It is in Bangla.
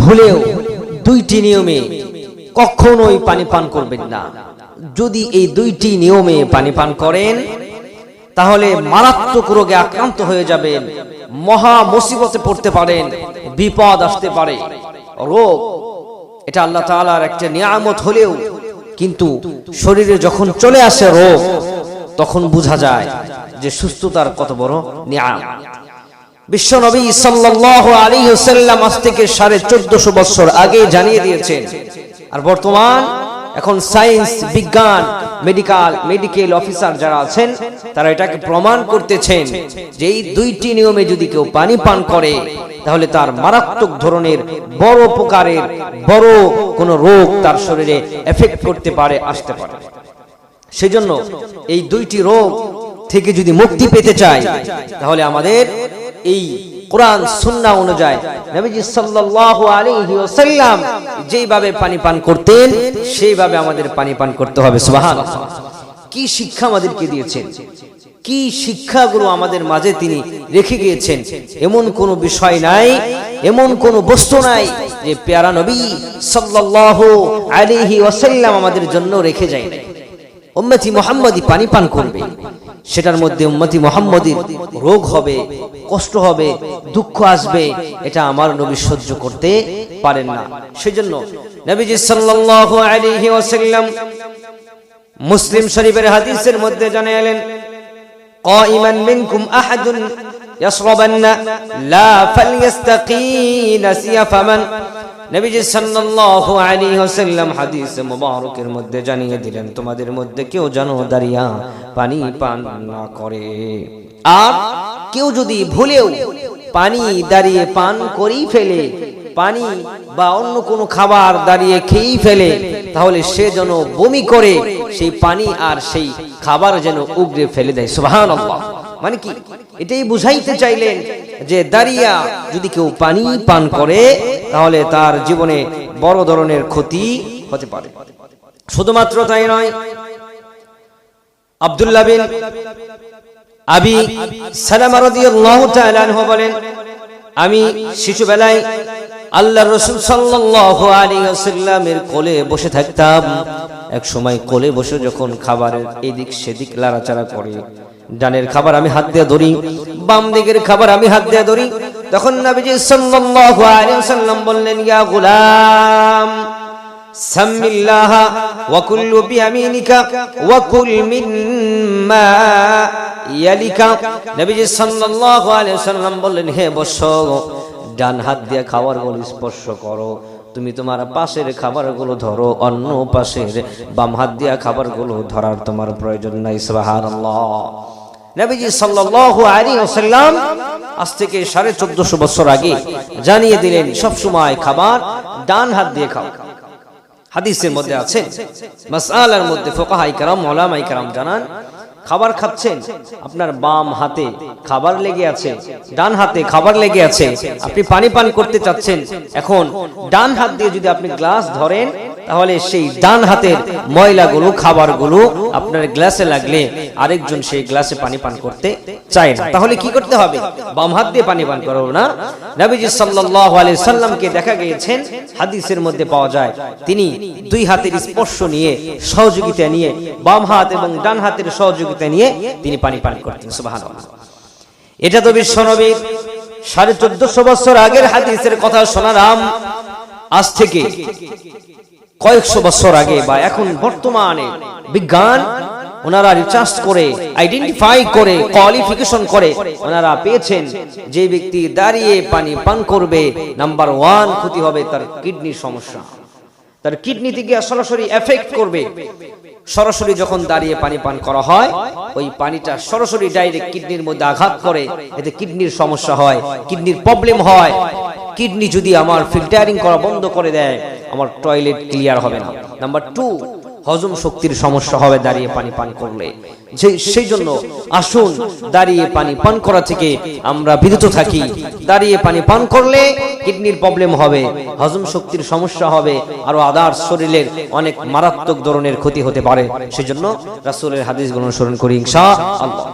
ভুলেও দুইটি নিয়মে কখনোই পানি পান করবেন না। যদি এই দুইটি নিয়মে পানি পান করেন, তাহলে মারাত্মক রোগে আক্রান্ত হয়ে যাবেন, মহা মুসিবতে পড়তে পারেন, বিপদ আসতে পারে। রোগ, এটা আল্লাহ তাআলার একটা নিয়ামত হলেও, কিন্তু শরীরে যখন চলে আসে রোগ, তখন বোঝা যায় যে সুস্থতার কত বড় নিয়াম বিশ্ব নবী সাল্লাল্লাহু আলাইহি ওয়াসাল্লাম আজ থেকে সাড়ে চোদ্দশো বছর আগে জানিয়ে দিয়েছেন। আর বর্তমান এখন সায়েন্স, বিজ্ঞান, মেডিকেল মেডিকেল অফিসার যারা আছেন, তারা এটাকে প্রমাণ করতেছেন যে এই দুইটি নিয়মে যদি কেউ পানি পান করে, তাহলে তার মারাত্মক ধরনের বড় প্রকারের বড় কোনো রোগ তার শরীরে এফেক্ট করতে পারে, আসতে পারে। সেজন্য এই দুইটি রোগ থেকে যদি মুক্তি পেতে চাই তাহলে আমাদের এই কোরআন, সুন্না অনুযায়ী নবীজি সাল্লাল্লাহু আলাইহি ওয়াসাল্লাম যেইভাবে পানি পান করতেন, সেইভাবে আমাদের পানি পান করতে হবে, সুবহানাল্লাহ। কি শিক্ষা আমাদেরকে দিয়েছেন? কি শিক্ষাগুলো আমাদের মাঝে তিনি রেখে গিয়েছেন? এমন কোনো বিষয় নাই, এমন কোনো বস্তু নাই যে পেয়ারা নবী সাল্লাল্লাহু আলাইহি ওয়াসাল্লাম আমাদের জন্য রেখে যায় উম্মতি মোহাম্মদী পানি পান করবে। সেটার মধ্যে উম্মতি মোহাম্মদীর রোগ হবে কষ্ট হবে দুঃখ আসবে এটা আমার নবী সহ্য করতে পারেন না সেজন্য নবীজি সাল্লাল্লাহু আলাইহি ওয়াসাল্লাম মুসলিম শরীফের হাদিসের মধ্যে জানালেন قائما منكم أحد يشربن لا فليستقي نسي فمن নবীজি সাল্লাল্লাহু আলাইহি ওয়াসাল্লাম হাদিস মুবারকের মধ্যে জানিয়ে দিলেন তোমাদের মধ্যে কেউ যেন দাঁড়িয়া পানি পান না করে আর কেউ যদি ভুলেও পানি দাঁড়িয়ে পান করেই ফেলে পানি বা অন্য কোনো খাবার দাঁড়িয়ে খেয়েই ফেলে তাহলে সে যেন বমি করে সেই পানি আর সেই খাবার যেন উগরে ফেলে দেয় সুবহানাল্লাহ মানে কি? এটাই বুঝাইতে চাইলেন যে দাঁড়িয়া যদি কেউ পানি পান করে, তাহলে তার জীবনে বড় ধরনের ক্ষতি হতে পারে। শুধুমাত্র তাই নয়, আব্দুল্লাহ বিন আবি সালামা রাদিয়াল্লাহু তাআলা আনহু বলেন, আমি শিশুবেলায় আল্লাহ রসুল সাল্লাল্লাহু আলাইহি ওয়াসাল্লামের কোলে বসে থাকতাম। এক সময় কোলে বসে যখন খাবারের এদিক সেদিক লাড়াচাড়া করে ডানের খাবার আমি হাত দিয়ে ধরি, বাম দিকের খাবার আমি হাত দিয়ে ধরি। তখন নবীজি সাল্লাল্লাহু আলাইহি ওয়াসাল্লাম বললেন, ইয়া গোলাম সামিল্লাহ ওয়াকুল বিয়ামিনিকা ওয়াকুল মিম্মা ইয়ালিকা। নবীজি সাল্লাল্লাহু আলাইহি ওয়াসাল্লাম বললেন, হে বৎস, ডান হাত দিয়ে খাবারগুলো স্পর্শ করো। তুমি তোমার পাশের খাবারগুলো ধরো, অন্য পাশের বাম হাত দিয়া খাবারগুলো ধরার তোমার প্রয়োজন নাই সাহার নবীজি সাল্লাল্লাহু আলাইহি ওয়াসাল্লাম আজ থেকে সাড়ে চোদ্দশো বছর আগে জানিয়ে দিলেন, সব সময় খাবার ডান হাত দিয়ে খাও। হাদিসের মধ্যে আছে, মাসআলার মধ্যে ফোকাহাই কারাম ওলামাই কারাম জানান খাবার খাচ্ছেন, আপনার বাম হাতে খাবার লেগে আছে, ডান হাতে খাবার লেগে আছে, আপনি পানি পান করতে চাচ্ছেন, এখন ডান হাত দিয়ে যদি আপনি গ্লাস ধরেন তাহলে সেই ডান হাতের ময়লাগুলো, খাবারগুলো আপনার গ্লাসে লাগলে আরেকজন সেই গ্লাসে পানি পান করতে চায় না। তাহলে কি করতে হবে? বাম হাত দিয়ে পানি পান করো না। নবীজি সাল্লাল্লাহু সাল্লামকে দেখা গিয়েছেন, হাদিসের মধ্যে পাওয়া যায়, তিনি দুই হাতের স্পর্শ নিয়ে সহযোগিতা নিয়ে, বাম হাত এবং ডান হাতের সহযোগিতা নিয়ে তিনি পানি পান করতেন, সুবহানাল্লাহ। এটা তো বিশ্ব নবীর সাড়ে চোদ্দশো বছর আগের হাদিসের কথা শোনারাম আজ থেকে কয়েকশো বছর আগে বা এখন বর্তমানে বিজ্ঞান ওনারা রিচার্জ করে আইডেন্টিফাই করে কোয়ালিফিকেশন করে, ওনারা পেয়েছেন যে ব্যক্তি দাঁড়িয়ে পানি পান করবে নাম্বার ওয়ান ক্ষতি হবে তার কিডনির সমস্যা। তার কিডনি থেকে সরাসরি এফেক্ট করবে। সরাসরি যখন দাঁড়িয়ে পানি পান করা হয়, ওই পানিটা সরাসরি ডাইরেক্ট কিডনির মধ্যে আঘাত করে, এতে কিডনির সমস্যা হয় কিডনির প্রবলেম হয়। কিডনি যদি আমার ফিল্টারিং করা বন্ধ করে দেয়, আমার টয়লেট ক্লিয়ার হবে না। নাম্বার টু, হজম শক্তির সমস্যা হবে দাঁড়িয়ে পানি পান করলে। সেই জন্য আসুন, দাঁড়িয়ে পানি পান করা থেকে আমরা বিরত থাকি। দাঁড়িয়ে পানি পান করলে কিডনির প্রবলেম হবে, হজম শক্তির সমস্যা হবে, আরও আদার শরীরের অনেক মারাত্মক ধরনের ক্ষতি হতে পারে। সেজন্য রাসূলের হাদিসগুলো অনুসরণ করি ইনশাআল্লাহ